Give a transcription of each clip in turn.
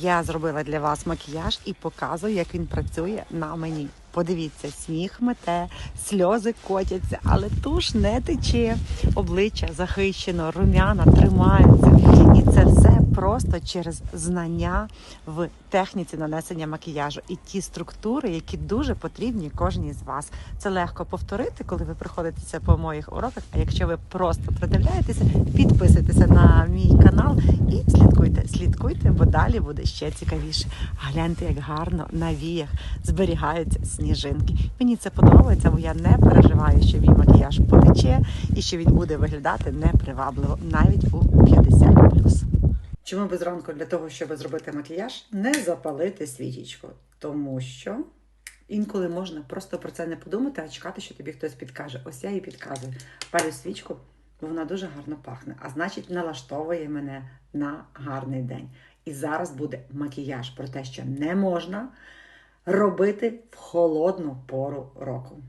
Я зробила для вас макіяж і показую, як він працює на мені. Подивіться, сніг мете, сльози котяться, але туш не тече. Обличчя захищено, румяна тримаються. І це все просто через знання в техніці нанесення макіяжу і ті структури, які дуже потрібні кожній з вас. Це легко повторити, коли ви приходите по моїх уроках. А якщо ви просто придивляєтеся, підписуйтеся на мій канал і слідкуйте, слідкуйте, бо далі буде ще цікавіше. Гляньте, як гарно на віях зберігаються сніжинки. Мені це подобається, бо я не переживаю, що мій макіяж потече і що він буде виглядати непривабливо навіть у 50+. Чому би зранку для того, щоб зробити макіяж, не запалити свічечку? Тому що інколи можна просто про це не подумати, а чекати, що тобі хтось підкаже. Ось я і підказую. Палю свічку, бо вона дуже гарно пахне, а значить, налаштовує мене на гарний день. І зараз буде макіяж про те, що не можна робити в холодну пору року.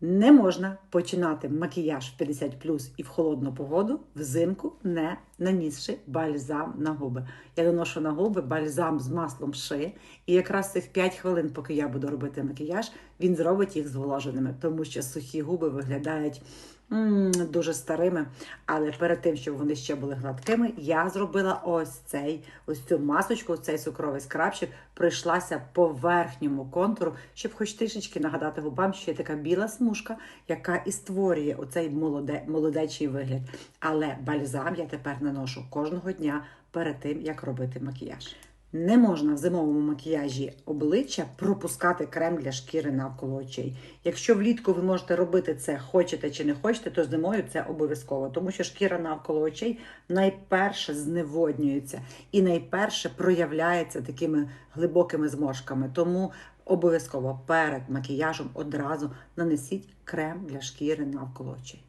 Не можна починати макіяж в 50 і в холодну погоду взимку, не нанісши бальзам на губи. Я наношу на губи бальзам з маслом ши, і якраз цих 5 хвилин, поки я буду робити макіяж, він зробить їх зволоженими, тому що сухі губи виглядають дуже старими. Але перед тим, щоб вони ще були гладкими, я зробила ось цей, ось цю масочку, цей цукровий скрабчик, пройшлася по верхньому контуру, щоб хоч трішечки нагадати губам, що є така біла смужка, яка і створює оцей молоде, молодечий вигляд. Але бальзам я тепер наношу кожного дня перед тим, як робити макіяж. Не можна в зимовому макіяжі обличчя пропускати крем для шкіри навколо очей. Якщо влітку ви можете робити це, хочете чи не хочете, то зимою це обов'язково, тому що шкіра навколо очей найперше зневоднюється і найперше проявляється такими глибокими зморшками. Тому обов'язково перед макіяжем одразу нанесіть крем для шкіри навколо очей.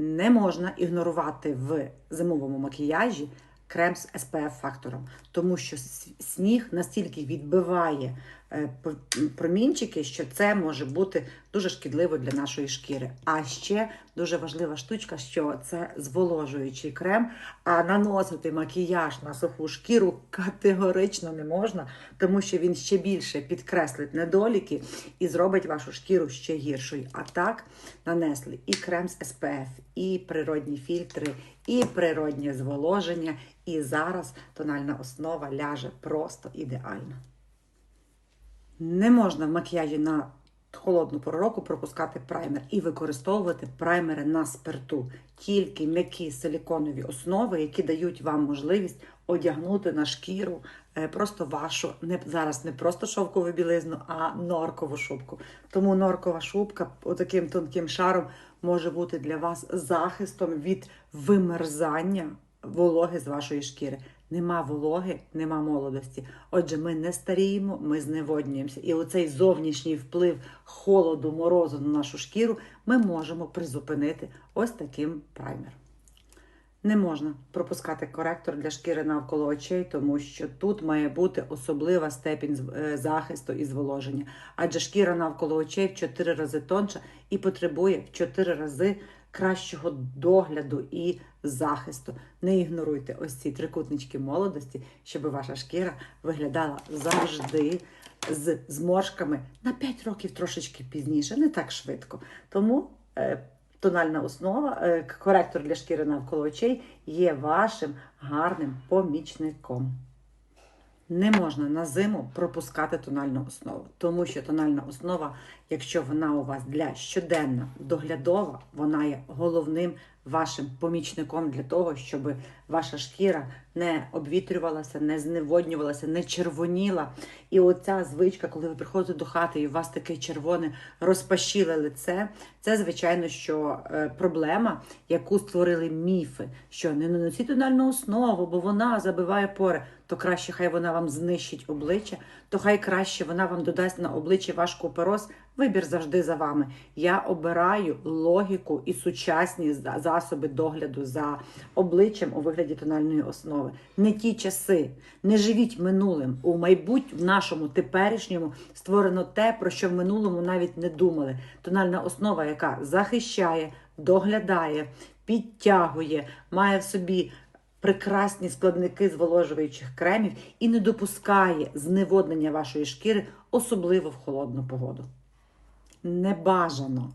Не можна ігнорувати в зимовому макіяжі крем з SPF фактором, тому що сніг настільки відбиває промінчики, що це може бути дуже шкідливо для нашої шкіри. А ще дуже важлива штучка, що це зволожуючий крем, а наносити макіяж на суху шкіру категорично не можна, тому що він ще більше підкреслить недоліки і зробить вашу шкіру ще гіршою. А так нанесли і крем з SPF, і природні фільтри, і природнє зволоження. І зараз тональна основа ляже просто ідеально. Не можна в макіяжі на холодну пору року пропускати праймер і використовувати праймери на спирту. Тільки м'які силіконові основи, які дають вам можливість одягнути на шкіру е, просто вашу, не зараз не просто шовкову білизну, а норкову шубку. Тому норкова шубка отаким тонким шаром може бути для вас захистом від вимерзання вологи з вашої шкіри. Нема вологи, нема молодості. Отже, ми не старіємо, ми зневоднюємося. І оцей зовнішній вплив холоду, морозу на нашу шкіру ми можемо призупинити ось таким праймером. Не можна пропускати коректор для шкіри навколо очей, тому що тут має бути особлива степінь е, захисту і зволоження. Адже шкіра навколо очей в 4 рази тонша і потребує в 4 рази кращого догляду і захисту. Не ігноруйте ось ці трикутнички молодості, щоб ваша шкіра виглядала завжди з зморшками на 5 років трошечки пізніше, не так швидко. Тому е, тональна основа, е, коректор для шкіри навколо очей є вашим гарним помічником. Не можна на зиму пропускати тональну основу, тому що тональна основа, якщо вона у вас для щоденна доглядова, вона є головним вашим помічником для того, щоб ваша шкіра не обвітрювалася, не зневоднювалася, не червоніла. І оця звичка, коли ви приходите до хати і у вас таке червоне розпашіле лице, це звичайно, що е, проблема, яку створили міфи, що не наносіть тональну основу, бо вона забиває пори. То краще хай вона вам знищить обличчя, то хай краще вона вам додасть на обличчя ваш купероз. Вибір завжди за вами. Я обираю логіку і сучасні засоби догляду за обличчям у вигляді тональної основи. Не ті часи, не живіть минулим. У майбуть в нашому теперішньому створено те, про що в минулому навіть не думали. Тональна основа, яка захищає, доглядає, підтягує, має в собі прекрасні складники зволожуючих кремів і не допускає зневоднення вашої шкіри, особливо в холодну погоду. Не бажано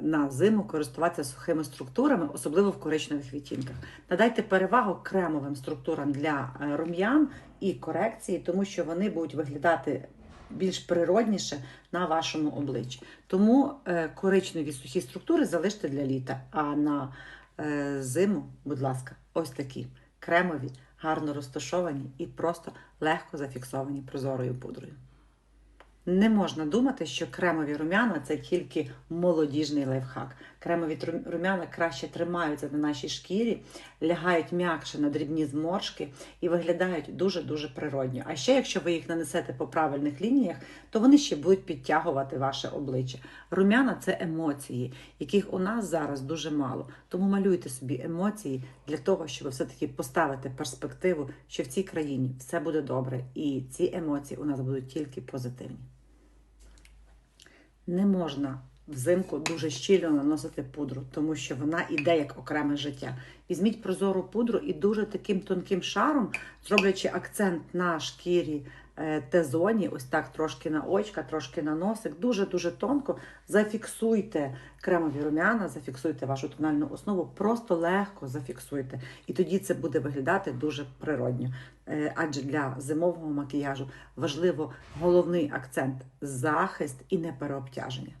на зиму користуватися сухими структурами, особливо в коричневих відтінках. Надайте перевагу кремовим структурам для е, рум'ян і корекції, тому що вони будуть виглядати більш природніше на вашому обличчі. Тому е, коричневі сухі структури залиште для літа, а на е, зиму, будь ласка, ось такі кремові, гарно розташовані і просто легко зафіксовані прозорою пудрою. Не можна думати, що кремові рум'яна це тільки молодіжний лайфхак. Кремові рум'яна краще тримаються на нашій шкірі, лягають м'якше на дрібні зморшки і виглядають дуже-дуже природньо. А ще якщо ви їх нанесете по правильних лініях, то вони ще будуть підтягувати ваше обличчя. Рум'яна це емоції, яких у нас зараз дуже мало. Тому малюйте собі емоції для того, щоб все-таки поставити перспективу, що в цій країні все буде добре, і ці емоції у нас будуть тільки позитивні. Не можна взимку дуже щільно наносити пудру, тому що вона іде як окреме життя. Візьміть прозору пудру і дуже таким тонким шаром, зроблячи акцент на шкірі Т-зоні, ось так трошки на очка, трошки на носик, дуже-дуже тонко зафіксуйте кремові рум'яна, зафіксуйте вашу тональну основу, просто легко зафіксуйте. І тоді це буде виглядати дуже природньо. Е, Адже для зимового макіяжу важливо головний акцент захист і не переобтяження.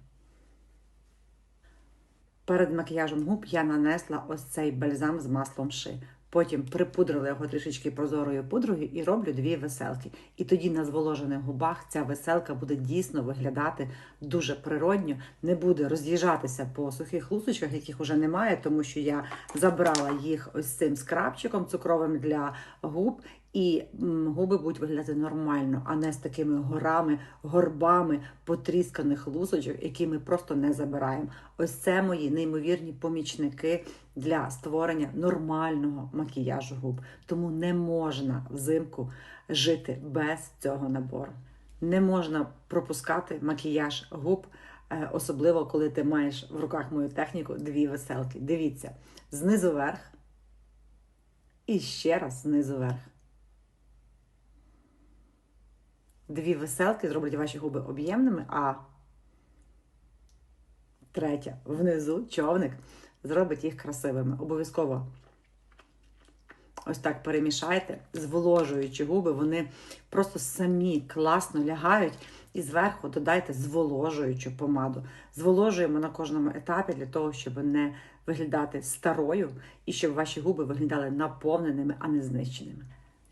Перед макіяжем губ я нанесла ось цей бальзам з маслом ши. Потім припудрила його трішечки прозорою пудрою і роблю дві веселки. І тоді на зволожених губах ця веселка буде дійсно виглядати дуже природньо, не буде роз'їжджатися по сухих лусочках, яких уже немає, тому що я забрала їх ось цим скрабчиком цукровим для губ. І губи будуть виглядати нормально, а не з такими горами, горбами потрісканих лусочок, які ми просто не забираємо. Ось це мої неймовірні помічники для створення нормального макіяжу губ. Тому не можна взимку жити без цього набору. Не можна пропускати макіяж губ, е, особливо коли ти маєш в руках мою техніку дві веселки. Дивіться, знизу вверх і ще раз знизу вверх. Дві веселки зроблять ваші губи об'ємними, а третя внизу човник зробить їх красивими. Обов'язково ось так перемішайте, зволожуючи губи, вони просто самі класно лягають. І зверху додайте зволожуючу помаду. Зволожуємо на кожному етапі для того, щоб не виглядати старою і щоб ваші губи виглядали наповненими, а не знищеними.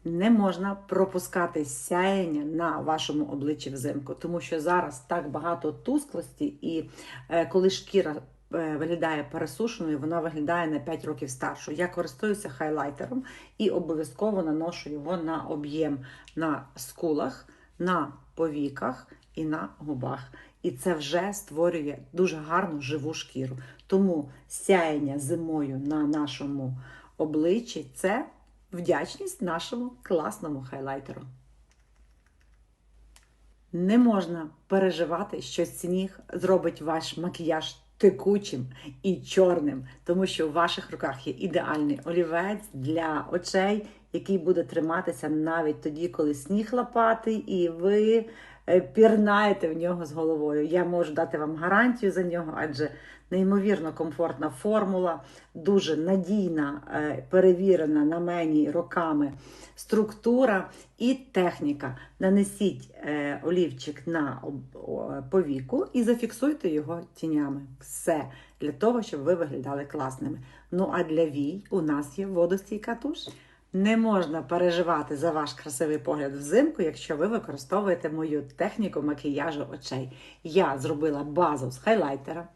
Не можна пропускати сяєння на вашому обличчі взимку, тому що зараз так багато тусклості, і е, коли шкіра е, виглядає пересушеною, вона виглядає на 5 років старшою. Я користуюся хайлайтером і обов'язково наношу його на об'єм на скулах, на повіках і на губах. І це вже створює дуже гарну живу шкіру. Тому сяєння зимою на нашому обличчі це вдячність нашому класному хайлайтеру. Не можна переживати, що сніг зробить ваш макіяж текучим і чорним, тому що у ваших руках є ідеальний олівець для очей, який буде триматися навіть тоді, коли сніг лопатий, і ви пірнаєте в нього з головою. Я можу дати вам гарантію за нього, адже неймовірно комфортна формула, дуже надійна, е, перевірена на мені роками структура і техніка. Нанесіть е, олівчик на повіку і зафіксуйте його тінями. Все для того, щоб ви виглядали класними. Ну а для вій у нас є водостійка туш. Не можна переживати за ваш красивий погляд взимку, якщо ви використовуєте мою техніку макіяжу очей. Я зробила базу з хайлайтера,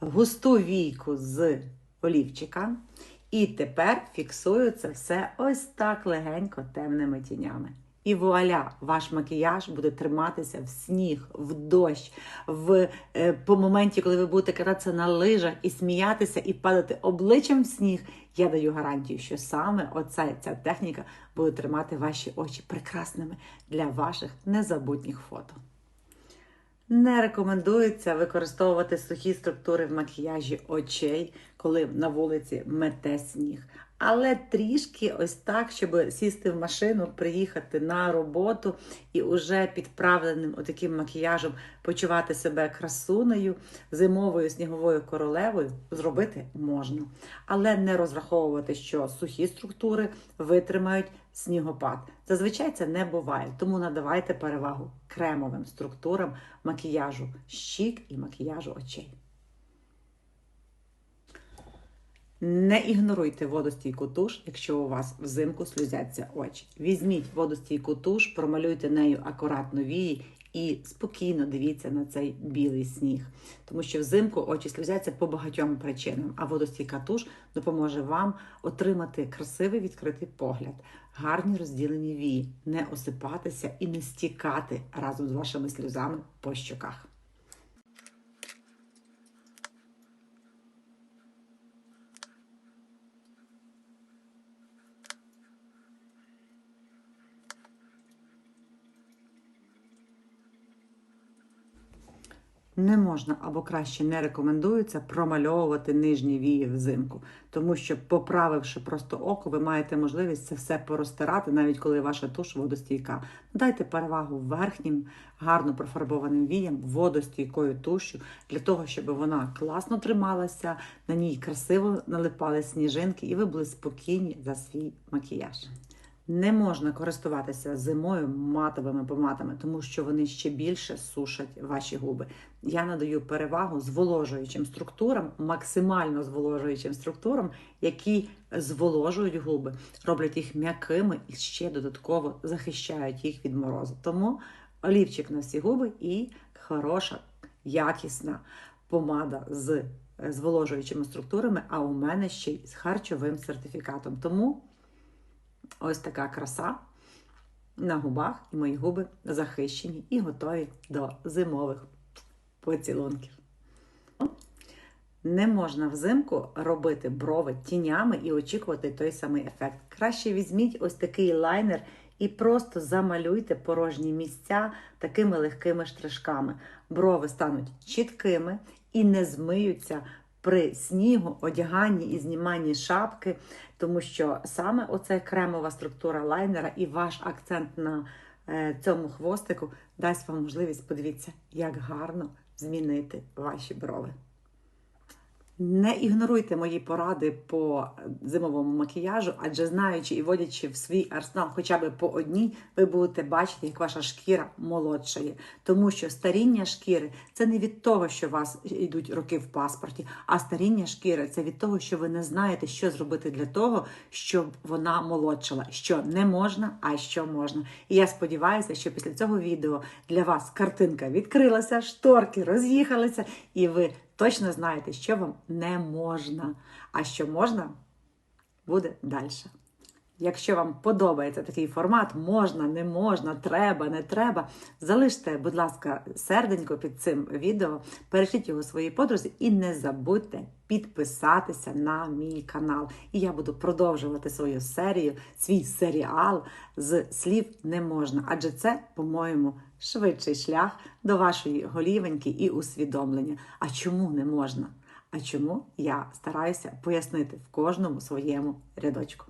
густу війку з олівчика, і тепер фіксую це все ось так легенько темними тінями. І вуаля, ваш макіяж буде триматися в сніг, в дощ, в е, по моменті, коли ви будете кататися на лижах і сміятися, і падати обличчям в сніг. Я даю гарантію, що саме оця ця техніка буде тримати ваші очі прекрасними для ваших незабутніх фото. Не рекомендується використовувати сухі структури в макіяжі очей, коли на вулиці мете сніг. Але трішки ось так, щоб сісти в машину, приїхати на роботу і уже підправленим отаким макіяжем почувати себе красунею, зимовою сніговою королевою зробити можна. Але не розраховувати, що сухі структури витримають снігопад. Зазвичай це не буває, тому надавайте перевагу кремовим структурам макіяжу щік і макіяжу очей. Не ігноруйте водостійку туш, якщо у вас взимку сльозяться очі. Візьміть водостійку туш, промалюйте нею акуратно вії і спокійно дивіться на цей білий сніг. Тому що взимку очі сльозяться по багатьом причинам, а водостійка туш допоможе вам отримати красивий відкритий погляд, гарні розділені вії, не осипатися і не стікати разом з вашими сльозами по щоках. Не можна або краще не рекомендується промальовувати нижні вії взимку, тому що, поправивши просто око, ви маєте можливість це все порозтирати, навіть коли ваша туш водостійка. Дайте перевагу верхнім, гарно профарбованим віям, водостійкою тушю, для того, щоб вона класно трималася, на ній красиво налипали сніжинки, і ви були спокійні за свій макіяж. Не можна користуватися зимою матовими помадами, тому що вони ще більше сушать ваші губи. Я надаю перевагу зволожуючим структурам, максимально зволожуючим структурам, які зволожують губи, роблять їх м'якими і ще додатково захищають їх від морозу. Тому олівчик на всі губи і хороша, якісна помада з зволожуючими структурами, а у мене ще й з харчовим сертифікатом. Тому Ось така краса на губах, і мої губи захищені і готові до зимових поцілунків. Не можна взимку робити брови тінями і очікувати той самий ефект. Краще візьміть ось такий лайнер і просто замалюйте порожні місця такими легкими штришками. Брови стануть чіткими і не змиються при снігу, одяганні і зніманні шапки, тому що саме оця кремова структура лайнера і ваш акцент на е, цьому хвостику дасть вам можливість подивіться, як гарно змінити ваші брови. Не ігноруйте мої поради по зимовому макіяжу, адже знаючи і водячи в свій арсенал хоча б по одній, ви будете бачити, як ваша шкіра молодшає. Тому що старіння шкіри це не від того, що у вас йдуть роки в паспорті, а старіння шкіри це від того, що ви не знаєте, що зробити для того, щоб вона молодшала. Що не можна, а що можна. І я сподіваюся, що після цього відео для вас картинка відкрилася, шторки роз'їхалися, і ви точно знаєте, що вам не можна, а що можна, буде далі. Якщо вам подобається такий формат, можна, не можна, треба, не треба, залиште, будь ласка, серденько під цим відео, перешліть його своїй подрузі і не забудьте підписатися на мій канал. І я буду продовжувати свою серію, свій серіал з слів не можна. Адже це, по-моєму, швидший шлях до вашої голівеньки і усвідомлення. А чому не можна? А чому я стараюся пояснити в кожному своєму рядочку?